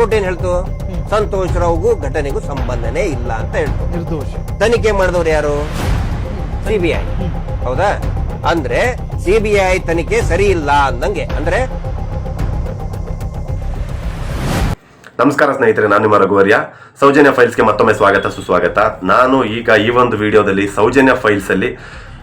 High court ಏನ್ ಹೇಳ್ತು? ಸಂತೋಷ್ ರಾವ್ಗೂ ಘಟನೆಗೂ ಸಂಬಂಧನೇ ಇಲ್ಲ ಅಂತ ಹೇಳ್ತು. ನಿರ್ದೋಷಿ. ತನಿಖೆ ಮಾಡಿದವ್ರು ಯಾರು? ಸಿಬಿಐ ಹೌದಾ? ಅಂದ್ರೆ ಸಿಬಿಐ ತನಿಖೆ ಸರಿ ಇಲ್ಲ ಅಂದಂಗೆ. ಅಂದ್ರೆ ನಮಸ್ಕಾರ ಸ್ನೇಹಿತರೆ ನಾನು ನಿಮ್ಮ ರಘುವರ್ಯ. ಸೌಜನ್ಯ ಫೈಲ್ಸ್ಗೆ ಮತ್ತೊಮ್ಮೆ ಸ್ವಾಗತ ಸುಸ್ವಾಗತ. ನಾನು ಈಗ ಈ ಒಂದು ವಿಡಿಯೋದಲ್ಲಿ ಸೌಜನ್ಯ ಫೈಲ್ಸ್ ಅಲ್ಲಿ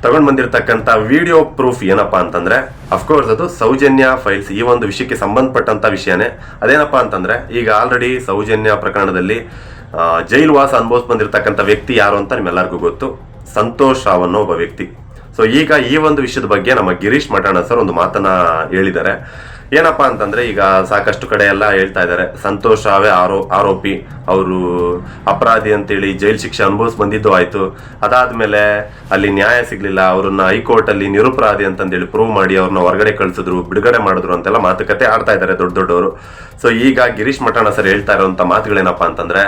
ತಗೊಂಡ್ ಬಂದಿರತಕ್ಕಂತ ವಿಡಿಯೋ ಪ್ರೂಫ್ ಏನಪ್ಪಾ ಅಂತಂದ್ರೆ ಅಫ್ಕೋರ್ಸ್ ಅದು ಸೌಜನ್ಯ ಫೈಲ್ಸ್ ಈ ಒಂದು ವಿಷಯಕ್ಕೆ ಸಂಬಂಧಪಟ್ಟಂತ ವಿಷಯನೇ. ಅದೇನಪ್ಪಾ ಅಂತಂದ್ರೆ, ಈಗ ಆಲ್ರೆಡಿ ಸೌಜನ್ಯ ಪ್ರಕರಣದಲ್ಲಿ ಜೈಲ್ವಾಸ ಜೈಲು ವಾಸ ಅನುಭವಿಸ್ ಬಂದಿರತಕ್ಕಂತ ವ್ಯಕ್ತಿ ಯಾರು ಅಂತ ನಿಮ್ಮೆಲ್ಲರಿಗೂ ಗೊತ್ತು. ಸಂತೋಷ್ ರಾವ್ ಒಬ್ಬ ವ್ಯಕ್ತಿ. ಸೊ ಈಗ ಈ ಒಂದು ವಿಷಯದ ಬಗ್ಗೆ ನಮ್ಮ ಗಿರೀಶ್ ಮಠಾಣ ಸರ್ ಒಂದು ಮಾತನ್ನ ಹೇಳಿದ್ದಾರೆ. ಏನಪ್ಪಾ ಅಂತಂದ್ರೆ ಈಗ ಸಾಕಷ್ಟು ಕಡೆ ಎಲ್ಲ ಹೇಳ್ತಾ ಇದ್ದಾರೆ. ಸಂತೋಷ್ ಅವೇ ಆರೋ, ಆರೋಪಿ. ಅವರು ಅಪರಾಧಿ ಅಂತೇಳಿ ಜೈಲ್ ಶಿಕ್ಷೆ ಅನುಭವಿಸ್ ಬಂದಿದ್ದು ಆಯ್ತು. ಅದಾದ್ಮೇಲೆ ಅಲ್ಲಿ ನ್ಯಾಯ ಸಿಗ್ಲಿಲ್ಲ. ಅವ್ರನ್ನ ಹೈಕೋರ್ಟ್ ಅಲ್ಲಿ ನಿರುಪರಾಧಿ ಅಂತಂದೇಳಿ ಪ್ರೂವ್ ಮಾಡಿ ಅವ್ರನ್ನ ಹೊರಗಡೆ ಕಳ್ಸಿದ್ರು, ಬಿಡುಗಡೆ ಮಾಡಿದ್ರು ಅಂತೆಲ್ಲ ಮಾತುಕತೆ ಆಡ್ತಾ ಇದ್ದಾರೆ ದೊಡ್ಡ ದೊಡ್ಡವರು. ಸೊ ಈಗ ಗಿರೀಶ್ ಮಠಣ ಸರ್ ಹೇಳ್ತಾ ಇರುವಂತ ಮಾತುಗಳೇನಪ್ಪ ಅಂತಂದ್ರೆ,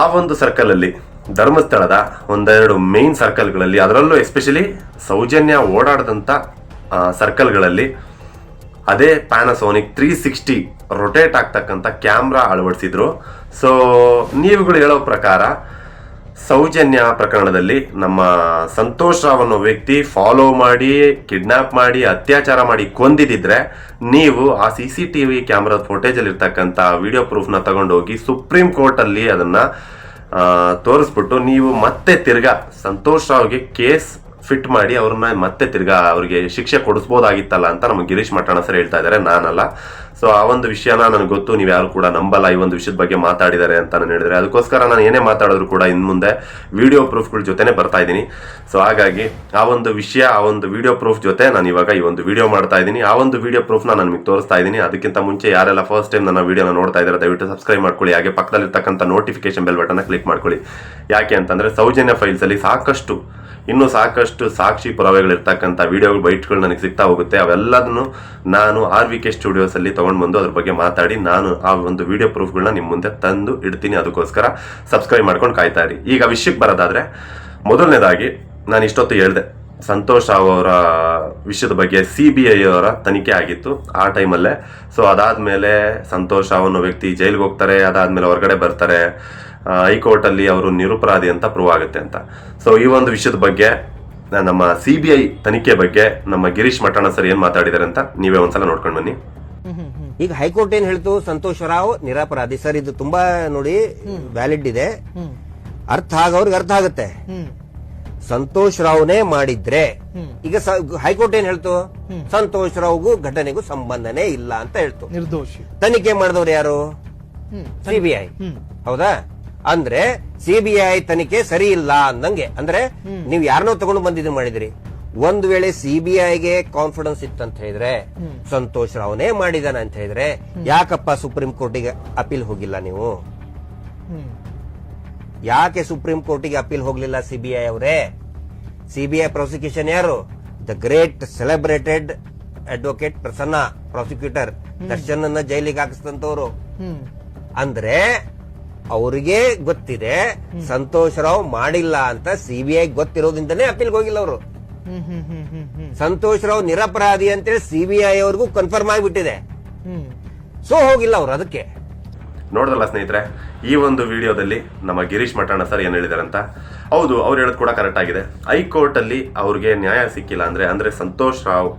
ಆ ಒಂದು ಸರ್ಕಲ್ ಅಲ್ಲಿ, ಧರ್ಮಸ್ಥಳದ ಒಂದೆರಡು ಮೇನ್ ಸರ್ಕಲ್ಗಳಲ್ಲಿ ಅದರಲ್ಲೂ ಎಸ್ಪೆಷಲಿ ಸೌಜನ್ಯ ಓಡಾಡದಂತ ಸರ್ಕಲ್ಗಳಲ್ಲಿ ಅದೇ ಪ್ಯಾನಸೋನಿಕ್ ತ್ರೀ ಸಿಕ್ಸ್ಟಿ ರೊಟೇಟ್ ಆಗ್ತಕ್ಕಂಥ ಕ್ಯಾಮ್ರಾ ಅಳವಡಿಸಿದ್ರು. ಸೊ ನೀವುಗಳು ಹೇಳೋ ಪ್ರಕಾರ ಸೌಜನ್ಯ ಪ್ರಕರಣದಲ್ಲಿ ನಮ್ಮ ಸಂತೋಷ್ ರಾವ್ ಅನ್ನೋ ವ್ಯಕ್ತಿ ಫಾಲೋ ಮಾಡಿ ಕಿಡ್ನಾಪ್ ಮಾಡಿ, ಅತ್ಯಾಚಾರ ಮಾಡಿ ಕೊಂದಿದ್ರೆ ನೀವು ಆ C C T V camera ಫೋಟೇಜಲ್ಲಿ ಇರ್ತಕ್ಕಂಥ ವಿಡಿಯೋ ಪ್ರೂಫ್ನ ತಗೊಂಡೋಗಿ ಸುಪ್ರೀಂ ಕೋರ್ಟಲ್ಲಿ ಅದನ್ನ ತೋರಿಸ್ಬಿಟ್ಟು ನೀವು ಮತ್ತೆ ತಿರ್ಗಾ ಸಂತೋಷ್ ರಾವ್ಗೆ ಕೇಸ್ ಫಿಟ್ ಮಾಡಿ ಅವ್ರನ್ನ ಮತ್ತೆ ತಿರ್ಗಾ ಅವ್ರಿಗೆ ಶಿಕ್ಷೆ ಕೊಡಿಸ್ಬೋದಾಗಿತ್ತಲ್ಲ ಅಂತ ನಮ್ಮ ಗಿರೀಶ್ ಮಠಣ ಸರ್ ಹೇಳ್ತಾ ಇದ್ದಾರೆ ನಾನಲ್ಲ. ಸೊ ಆ ಒಂದು ವಿಷಯನ ನನಗೆ ಗೊತ್ತು, ನೀವು ಯಾರು ಕೂಡ ನಂಬಲ್ಲ ಈ ಒಂದು ವಿಷಯದ ಬಗ್ಗೆ ಮಾತಾಡಿದ್ದಾರೆ ಅಂತ ನಾನು ಹೇಳಿದ್ರೆ. ಅದಕ್ಕೋಸ್ಕರ ನಾನು ಏನೇ ಮಾತಾಡಿದ್ರು ಕೂಡ ಇನ್ನು ಮುಂದೆ ವಿಡಿಯೋ ಪ್ರೂಫ್ಗಳ ಜೊತೆನೆ ಬರ್ತಾ ಇದ್ದೀನಿ. ಸೊ ಹಾಗಾಗಿ ಆ ಒಂದು ವಿಷಯ, ಆ ಒಂದು ವಿಡಿಯೋ ಪ್ರೂಫ್ ಜೊತೆ ನಾನು ಇವಾಗ ಈ ಒಂದು ವಿಡಿಯೋ ಮಾಡ್ತಾ ಇದ್ದೀನಿ. ಆ ಒಂದು ವಿಡಿಯೋ ಪ್ರೂಫ್ನ ನಾನು ನಿಮಗೆ ತೋರಿಸ್ತಾ ಇದ್ದೀನಿ. ಅದಕ್ಕಿಂತ ಮುಂಚೆ ಯಾರೆಲ್ಲ ಫಸ್ಟ್ ಟೈಮ್ ನನ್ನ ವಿಡಿಯೋನ ನೋಡ್ತಾ ಇದ್ದಾರೆ ದಯವಿಟ್ಟು ಸಬ್ಸ್ಕ್ರೈಬ್ ಮಾಡ್ಕೊಳ್ಳಿ. ಹಾಗೆ ಪಕ್ಕದಲ್ಲಿರ್ತಕ್ಕಂಥ ನೋಟಿಫಿಕೇಶನ್ ಬೆಲ್ ಬಟನ್ನ ಕ್ಲಿಕ್ ಮಾಡ್ಕೊಳ್ಳಿ. ಯಾಕೆ ಅಂತಂದರೆ ಸೌಜನ್ಯ ಫೈಲ್ಸಲ್ಲಿ ಸಾಕಷ್ಟು ಇನ್ನೂ ಸಾಕಷ್ಟು ಸಾಕ್ಷಿ ಪುರಾವೆಗಳಿರ್ತಕ್ಕಂಥ ವಿಡಿಯೋಗಳು, ಬೈಟ್ಗಳು ನನಗೆ ಸಿಗ್ತಾ ಹೋಗುತ್ತೆ. ಅವೆಲ್ಲದನ್ನು ನಾನು ಆರ್ ವಿ ಕೆ ಸ್ಟುಡಿಯೋಸಲ್ಲಿ ತೊಗೊಂಡು ಬಂದು ಅದ್ರ ಬಗ್ಗೆ ಮಾತಾಡಿ ನಾನು ಆ ಒಂದು ವಿಡಿಯೋ ಪ್ರೂಫ್ಗಳನ್ನ ನಿಮ್ಮ ಮುಂದೆ ತಂದು ಇಡ್ತೀನಿ. ಅದಕ್ಕೋಸ್ಕರ ಸಬ್ಸ್ಕ್ರೈಬ್ ಮಾಡ್ಕೊಂಡು ಕಾಯ್ತಾ ಇರಿ. ಈಗ ವಿಷಯಕ್ಕೆ ಬರೋದಾದರೆ, ಮೊದಲನೇದಾಗಿ ನಾನು ಇಷ್ಟೊತ್ತು ಹೇಳಿದೆ, ಸಂತೋಷ್ ಅವರ ವಿಷಯದ ಬಗ್ಗೆ ಸಿ ಬಿ ಐ ಅವರ ತನಿಖೆ ಆಗಿತ್ತು ಆ ಟೈಮಲ್ಲೇ. ಸೊ ಅದಾದಮೇಲೆ ಸಂತೋಷ್ ಅವನ ವ್ಯಕ್ತಿ ಜೈಲಿಗೆ ಹೋಗ್ತಾರೆ, ಅದಾದಮೇಲೆ ಹೊರಗಡೆ ಬರ್ತಾರೆ. ಹೈಕೋರ್ಟ್ ಅಲ್ಲಿ ಅವರು ನಿರುಪರಾಧಿ ಅಂತ ಪ್ರೂವ್ ಆಗುತ್ತೆ ಅಂತ. ಸೊ ಈ ಒಂದು ವಿಷಯದ ಬಗ್ಗೆ ನಮ್ಮ ಸಿ ಬಿ ಐ ತನಿಖೆ ಬಗ್ಗೆ ನಮ್ಮ ಗಿರೀಶ್ ಮಠಣ ಸರ್ ಏನ್ ಮಾತಾಡಿದಾರೆ ಅಂತ ನೀವೇ ಒಂದ್ಸಲ ನೋಡ್ಕೊಂಡು ಬನ್ನಿ. ಈಗ ಹೈಕೋರ್ಟ್ ಏನ್ ಹೇಳ್ತು? ಸಂತೋಷ್ ರಾವ್ ನಿರಾಪರಾಧಿ. ಸರ್ ಇದು ತುಂಬಾ ನೋಡಿ ವ್ಯಾಲಿಡ್ ಇದೆ. ಅರ್ಥ ಆಗೋರ್ಗೆ ಅರ್ಥ ಆಗುತ್ತೆ. ಸಂತೋಷ್ ಸಂತೋಷ್ ರಾವ್ನೇ ಮಾಡಿದ್ರೆ ಈಗ ಹೈಕೋರ್ಟ್ ಏನ್ ಹೇಳ್ತು? ಸಂತೋಷ್ ರಾವ್ಗೂ ಘಟನೆಗೂ ಸಂಬಂಧನೇ ಇಲ್ಲ ಅಂತ ಹೇಳ್ತು. ನಿರ್ದೋಷಿ. ತನಿಖೆ ಮಾಡಿದವ್ರು ಯಾರು? ಸಿಬಿಐ ಹೌದಾ? ಅಂದ್ರೆ ಸಿಬಿಐ ತನಿಖೆ ಸರಿ ಇಲ್ಲ ಅಂದಂಗೆ. ಅಂದ್ರೆ ನೀವು ಯಾರನ್ನೋ ತಗೊಂಡು ಬಂದಿದ್ದು ಮಾಡಿದ್ರಿ. ಒಂದ್ ವೇಳೆ ಸಿಬಿಐಗೆ ಕಾನ್ಫಿಡೆನ್ಸ್ ಇತ್ತಂತ ಹೇಳಿದ್ರೆ ಸಂತೋಷ್ ರಾವ್ನೇ ಮಾಡಿದಾನ ಅಂತ ಹೇಳಿದ್ರೆ ಯಾಕಪ್ಪ ಸುಪ್ರೀಂ ಕೋರ್ಟಿಗೆ ಅಪೀಲ್ ಹೋಗಿಲ್ಲ ನೀವು? ಯಾಕೆ ಸುಪ್ರೀಂ ಕೋರ್ಟಿಗೆ ಅಪೀಲ್ ಹೋಗ್ಲಿಲ್ಲ ಸಿಬಿಐ ಅವರೇ? ಸಿಬಿಐ ಪ್ರಾಸಿಕ್ಯೂಷನ್ ಯಾರು? The great celebrated advocate Prasanna prosecutor Darshan ಅನ್ನ ಜೈಲಿಗೆ ಹಾಕಿಸ್ತಂತವ್ರು ಅಂದ್ರೆ ಅವರಿಗೆ ಗೊತ್ತಿದೆ ಸಂತೋಷ್ ರಾವ್ ಮಾಡಿಲ್ಲ ಅಂತ ಸಿಬಿಐ ಗೊತ್ತಿರೋದ್ರಿಂದನೇ ಅಪೀಲ್ಗೆ ಹೋಗಿಲ್ಲ ಅವರು. ಸಂತೋಷ್ ರಾವ್ ನಿರಪರಾಧಿ ಅಂತೇಳಿ ಸಿಬಿಐ ಅವ್ರಿಗೂ ಕನ್ಫರ್ಮ್ ಆಗಿಬಿಟ್ಟಿದೆ. ಸೊ ಹೋಗಿಲ್ಲ ಅವ್ರು ಅದಕ್ಕೆ. ನೋಡಿದ್ರಲ್ಲ ಸ್ನೇಹಿತರೆ ಈ ಒಂದು ವಿಡಿಯೋದಲ್ಲಿ ನಮ್ಮ ಗಿರೀಶ್ ಮಠಾಣ ಸರ್ ಏನ್ ಹೇಳಿದಾರಂತ ಅಂತ? ಹೌದು ಅವ್ರು ಹೇಳೋದು ಕೂಡ ಕರೆಕ್ಟ್ ಆಗಿದೆ. ಹೈಕೋರ್ಟ್ ಅಲ್ಲಿ ಅವ್ರಿಗೆ ನ್ಯಾಯ ಸಿಕ್ಕಿಲ್ಲ ಅಂದ್ರೆ ಅಂದ್ರೆ ಸಂತೋಷ್ ರಾವ್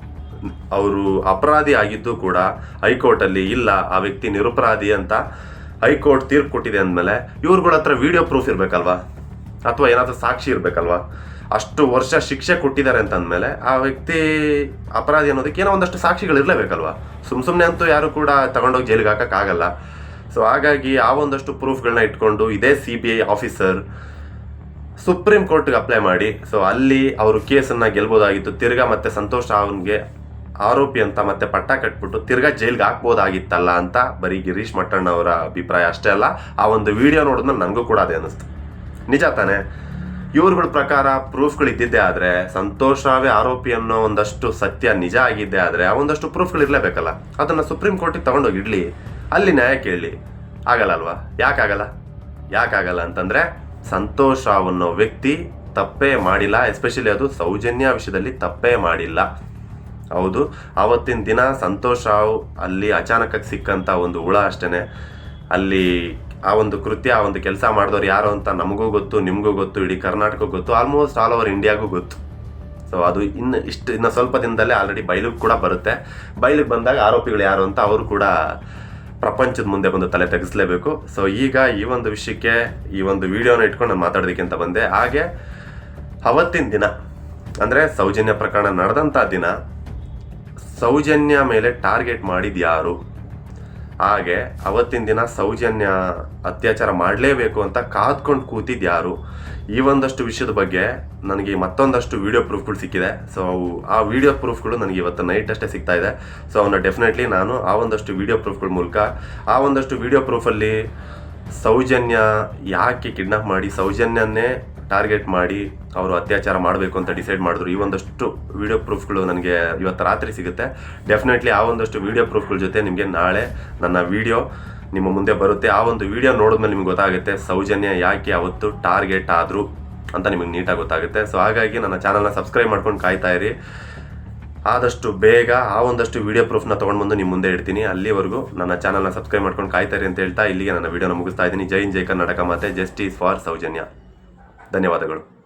ಅವರು ಅಪರಾಧಿ ಆಗಿದ್ದು ಕೂಡ ಹೈಕೋರ್ಟ್ ಅಲ್ಲಿ ಇಲ್ಲ ಆ ವ್ಯಕ್ತಿ ನಿರಪರಾಧಿ ಅಂತ ಹೈಕೋರ್ಟ್ ತೀರ್ಪು ಕೊಟ್ಟಿದೆ ಅಂದಮೇಲೆ ಇವ್ರುಗಳ ಹತ್ರ ವಿಡಿಯೋ ಪ್ರೂಫ್ ಇರಬೇಕಲ್ವಾ? ಅಥವಾ ಏನಾದರೂ ಸಾಕ್ಷಿ ಇರಬೇಕಲ್ವಾ? ಅಷ್ಟು ವರ್ಷ ಶಿಕ್ಷೆ ಕೊಟ್ಟಿದ್ದಾರೆ ಅಂತ ಅಂದಮೇಲೆ ಆ ವ್ಯಕ್ತಿ ಅಪರಾಧಿ ಅನ್ನೋದಕ್ಕೆ ಏನೋ ಒಂದಷ್ಟು ಸಾಕ್ಷಿಗಳು ಇರಲೇಬೇಕಲ್ವಾ? ಸುಮ್ಮ ಸುಮ್ಮನೆ ಅಂತೂ ಯಾರು ಕೂಡ ತಗೊಂಡೋಗಿ ಜೈಲಿಗೆ ಹಾಕೋಕ್ಕಾಗಲ್ಲ ಸೊ ಹಾಗಾಗಿ ಆ ಒಂದಷ್ಟು ಪ್ರೂಫ್ಗಳನ್ನ ಇಟ್ಕೊಂಡು ಇದೇ C B I officer supreme ಕೋರ್ಟ್ಗೆ ಅಪ್ಲೈ ಮಾಡಿ. ಸೊ ಅಲ್ಲಿ ಅವರು ಕೇಸನ್ನು ಗೆಲ್ಬೋದಾಗಿತ್ತು. ತಿರ್ಗಾ ಮತ್ತೆ ಸಂತೋಷ್ ರಾವ್ಗೆ ಆರೋಪಿ ಅಂತ ಮತ್ತೆ ಪಟ್ಟ ಕಟ್ಬಿಟ್ಟು ತಿರ್ಗಾ ಜೈಲ್ಗೆ ಹಾಕ್ಬೋದಾಗಿತ್ತಲ್ಲ ಅಂತ ಬರೀ ಗಿರೀಶ್ ಮಟ್ಟಣ್ಣ ಅವರ ಅಭಿಪ್ರಾಯ ಅಷ್ಟೇ ಅಲ್ಲ, ಆ ಒಂದು ವಿಡಿಯೋ ನೋಡಿದ್ರೆ ನನಗೂ ಕೂಡ ಅದೇ ಅನಿಸ್ತು ನಿಜ ತಾನೆ? ಇವ್ರಗಳ ಪ್ರಕಾರ ಪ್ರೂಫ್ಗಳು ಇದ್ದಿದ್ದೇ ಆದರೆ, ಸಂತೋಷ್ ಆರೋಪಿ ಅನ್ನೋ ಒಂದಷ್ಟು ಸತ್ಯ ನಿಜ ಆಗಿದ್ದೆ ಆದರೆ, ಆ ಒಂದಷ್ಟು ಪ್ರೂಫ್ಗಳು ಇರಲೇಬೇಕಲ್ಲ. ಅದನ್ನ ಸುಪ್ರೀಂ ಕೋರ್ಟಿಗೆ ತಗೊಂಡೋಗಿ ಇಡ್ಲಿ ಅಲ್ಲಿ ನ್ಯಾಯ ಕೇಳಲಿ ಆಗಲ್ಲ? ಅಲ್ವಾ ಯಾಕಾಗಲ್ಲ ಯಾಕಾಗಲ್ಲ ಅಂತಂದರೆ, ಸಂತೋಷ್ ರಾವ್ ಅನ್ನೋ ವ್ಯಕ್ತಿ ತಪ್ಪೇ ಮಾಡಿಲ್ಲ ಎಸ್ಪೆಷಲಿ ಅದು ಸೌಜನ್ಯ ವಿಷಯದಲ್ಲಿ ತಪ್ಪೇ ಮಾಡಿಲ್ಲ. ಹೌದು. ಆವತ್ತಿನ ದಿನ ಸಂತೋಷ ರಾವ್ ಅಲ್ಲಿ ಅಚಾನಕ್ ಸಿಕ್ಕಂತ ಒಂದು ಹುಳ ಅಷ್ಟೇನೆ. ಅಲ್ಲಿ ಆ ಒಂದು ಕೃತ್ಯ, ಆ ಒಂದು ಕೆಲಸ ಮಾಡಿದವ್ರು ಯಾರು ಅಂತ ನಮಗೂ ಗೊತ್ತು, ನಿಮಗೂ ಗೊತ್ತು, ಇಡೀ ಕರ್ನಾಟಕ ಗೊತ್ತು ಆಲ್ಮೋಸ್ಟ್ ಆಲ್ ಓವರ್ ಇಂಡಿಯಾಗೂ ಗೊತ್ತು. ಸೊ ಅದು ಇನ್ನು ಇಷ್ಟು, ಇನ್ನು ಸ್ವಲ್ಪ ದಿನದಲ್ಲೇ ಆಲ್ರೆಡಿ ಬಯಲಿಗೆ ಕೂಡ ಬರುತ್ತೆ. ಬಯಲಿಗೆ ಬಂದಾಗ ಆರೋಪಿಗಳು ಯಾರು ಅಂತ ಅವರು ಕೂಡ ಪ್ರಪಂಚದ ಮುಂದೆ ಬಂದು ತಲೆ ತೆಗೆಸಲೇಬೇಕು. ಸೊ ಈಗ ಈ ಒಂದು ವಿಷಯಕ್ಕೆ, ಈ ಒಂದು ವಿಡಿಯೋನ ಇಟ್ಕೊಂಡು ನಾನು ಮಾತಾಡೋದಕ್ಕಿಂತ ಬಂದೆ. ಹಾಗೆ, ಅವತ್ತಿನ ದಿನ, ಅಂದರೆ ಸೌಜನ್ಯ ಪ್ರಕರಣ ನಡೆದಂಥ ದಿನ ಸೌಜನ್ಯ ಮೇಲೆ ಟಾರ್ಗೆಟ್ ಮಾಡಿದ ಯಾರು ಹಾಗೆ ಅವತ್ತಿನ ದಿನ ಸೌಜನ್ಯ ಅತ್ಯಾಚಾರ ಮಾಡಲೇಬೇಕು ಅಂತ ಕಾದ್ಕೊಂಡು ಕೂತಿದ್ದು ಯಾರು ಈ ಒಂದಷ್ಟು ವಿಷಯದ ಬಗ್ಗೆ ನನಗೆ ಮತ್ತೊಂದಷ್ಟು ವಿಡಿಯೋ ಪ್ರೂಫ್ಗಳು ಸಿಕ್ಕಿದೆ. ಸೊ ಅವು ಆ ವಿಡಿಯೋ ಪ್ರೂಫ್ಗಳು ನನಗೆ ಇವತ್ತು ನೈಟ್ ಅಷ್ಟೇ ಸಿಗ್ತಾ ಇದೆ. ಸೊ ಅವನ್ನ ಡೆಫಿನೆಟ್ಲಿ ನಾನು ಆ ಒಂದಷ್ಟು ವಿಡಿಯೋ ಪ್ರೂಫ್ಗಳ ಮೂಲಕ, ಆ ಒಂದಷ್ಟು ವಿಡಿಯೋ ಪ್ರೂಫಲ್ಲಿ ಸೌಜನ್ಯ ಯಾಕೆ ಕಿಡ್ನಾಪ್ ಮಾಡಿ, ಸೌಜನ್ಯನ್ನೇ ಟಾರ್ಗೆಟ್ ಮಾಡಿ ಅವರು ಅತ್ಯಾಚಾರ ಮಾಡಬೇಕು ಅಂತ ಡಿಸೈಡ್ ಮಾಡಿದ್ರು. ಈ ಒಂದಷ್ಟು ವಿಡಿಯೋ ಪ್ರೂಫ್ಗಳು ನನಗೆ ಇವತ್ತು ರಾತ್ರಿ ಸಿಗುತ್ತೆ. ಡೆಫಿನೆಟ್ಲಿ ಆ ಒಂದಷ್ಟು ವಿಡಿಯೋ ಪ್ರೂಫ್ಗಳ ಜೊತೆ ನಿಮಗೆ ನಾಳೆ ನನ್ನ ವಿಡಿಯೋ ನಿಮ್ಮ ಮುಂದೆ ಬರುತ್ತೆ. ಆ ಒಂದು ವಿಡಿಯೋ ನೋಡಿದ್ಮೇಲೆ ನಿಮ್ಗೆ ಗೊತ್ತಾಗುತ್ತೆ ಸೌಜನ್ಯ ಯಾಕೆ ಅವತ್ತು ಟಾರ್ಗೆಟ್ ಆದರು ಅಂತ ನಿಮಗೆ ನೀಟಾಗಿ ಗೊತ್ತಾಗುತ್ತೆ. ಸೊ ಹಾಗಾಗಿ ನನ್ನ ಚಾನಲ್ನ ಸಬ್ಸ್ಕ್ರೈಬ್ ಮಾಡ್ಕೊಂಡು ಕಾಯ್ತಾ ಇರಿ. ಆದಷ್ಟು ಬೇಗ ಆ ಒಂದಷ್ಟು ವಿಡಿಯೋ ಪ್ರೂಫ್ನ ತೊಗೊಂಡು ಬಂದು ನಿಮ್ಮ ಮುಂದೆ ಇಡ್ತೀನಿ. ಅಲ್ಲಿವರೆಗೂ ನನ್ನ ಚಾನಲ್ನ ಸಬ್ಸ್ಕ್ರೈಬ್ ಮಾಡ್ಕೊಂಡು ಕಾಯ್ತಾ ಇರಿ ಅಂತ ಹೇಳ್ತಾ ಇಲ್ಲಿಗೆ ನನ್ನ ವಿಡಿಯೋನ ಮುಗಿಸ್ತಾ ಇದ್ದೀನಿ. ಜೈ ಹಿಂದ್, ಜೈ ಕರ್ನಾಟಕ ಮತ್ತೆ ಜಸ್ಟಿಸ್ ಫಾರ್ ಸೌಜನ್ಯ. ಧನ್ಯವಾದಗಳು.